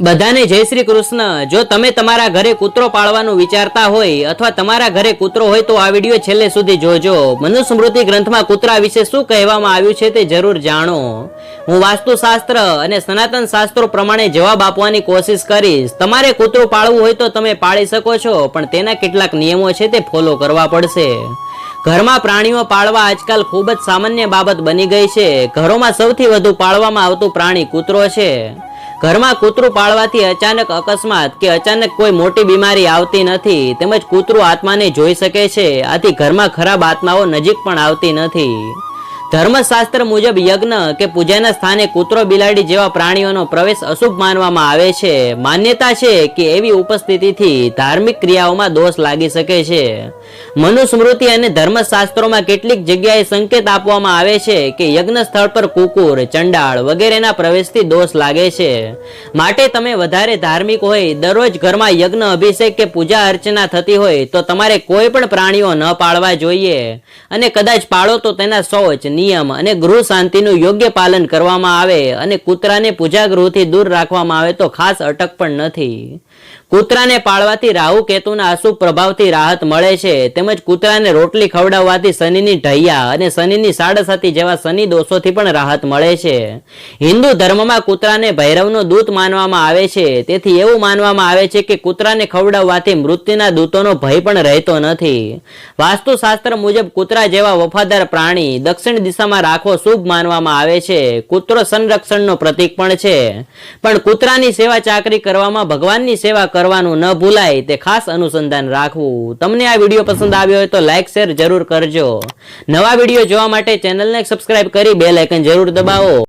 બધાને જય શ્રી કૃષ્ણ. જો તમે તમારા ઘરે કૂતરો પાળવાનું વિચારતા હોય અથવા તમારા ઘરે કૂતરો હોય તો આ વીડિયો છેલ્લે સુધી જોજો. મનુસ્મૃતિ ગ્રંથમાં કૂતરા વિશે શું કહેવામાં આવ્યું છે તે જરૂર જાણો. હું વાસ્તુશાસ્ત્ર અને સનાતન શાસ્ત્રો પ્રમાણે જવાબ આપવાની કોશિશ કરીશ. તમારે કૂતરું પાળવું હોય તો તમે પાળી શકો છો, પણ તેના કેટલાક નિયમો છે તે ફોલો કરવા પડશે. ઘરમાં પ્રાણીઓ પાળવા આજકાલ ખૂબ જ સામાન્ય બાબત બની ગઈ છે. ઘરોમાં સૌથી વધુ પાળવામાં આવતું પ્રાણી કૂતરો છે. ઘરમાં કૂતરું પાળવાથી અચાનક અકસ્માત કે અચાનક કોઈ મોટી બીમારી આવતી નથી, તેમજ કૂતરું આત્માને જોઈ શકે છે. આથી ઘરમાં ખરાબ આત્માઓ નજીક પણ આવતી નથી. ધર્મશાસ્ત્ર મુજબ યજ્ઞ કે પૂજાના સ્થાને કૂતરો, બિલાડી જેવા પ્રાણીઓનો પ્રવેશ અશુભ માનવામાં આવે છે. માન્યતા છે કે એવી ઉપસ્થિતિથી ધાર્મિક ક્રિયાઓમાં દોષ લાગી શકે છે. મનુસ્મૃતિ અને ધર્મશાસ્ત્રોમાં કેટલીક જગ્યાએ સંકેત આપવામાં આવે છે કે યજ્ઞ સ્થળ પર કુકુર, ચંડાળ વગેરેના પ્રવેશથી દોષ લાગે છે. માટે તમે વધારે ધાર્મિક હોય, દરરોજ ઘરમાં યજ્ઞ, અભિષેક કે પૂજા અર્ચના થતી હોય, તો તમારે કોઈ પણ પ્રાણીઓ ન પાળવા જોઈએ. અને કદાચ પાળો તો તેના શૌચ નિયમ અને ગૃહ શાંતિનું યોગ્ય પાલન કરવામાં આવે અને કૂતરાને પૂજા ગૃહથી દૂર રાખવામાં આવે તો ખાસ અટક પણ નથી. કૂતરાને પાળવાથી રાહુ કેતુના અશુભ પ્રભાવથી રાહત મળે છે. તેમજ કૂતરાને રોટલી ખવડાવવાથી શનિની ઢૈયા અને શનિની સાડસાતી જેવા શનિ દોષોથી પણ રાહત મળે છે. હિન્દુ ધર્મમાં કૂતરાને ભૈરવનો દૂત માનવામાં આવે છે. તેથી એવું માનવામાં આવે છે કે કૂતરાને ખવડાવવાથી મૃત્યુના દૂતોનો ભય પણ રહેતો નથી. વાસ્તુશાસ્ત્ર મુજબ કૂતરા જેવા વફાદાર પ્રાણી દક્ષિણ દિશામાં રાખવો શુભ માનવામાં આવે છે. કૂતરો સંરક્ષણનો પ્રતીક પણ છે. પણ કૂતરાની સેવા ચાકરી કરવામાં, ભગવાનની સેવા કરવાનું ન ભૂલાય, તે ખાસ અનુસંધાન રાખવું. તમને આ વીડિયો પસંદ આવ્યો હોય તો લાઇક શેર જરૂર કરજો. નવા વીડિયો જોવા માટે ચેનલને સબસ્ક્રાઇબ કરી બે લાઇકન જરૂર દબાવો.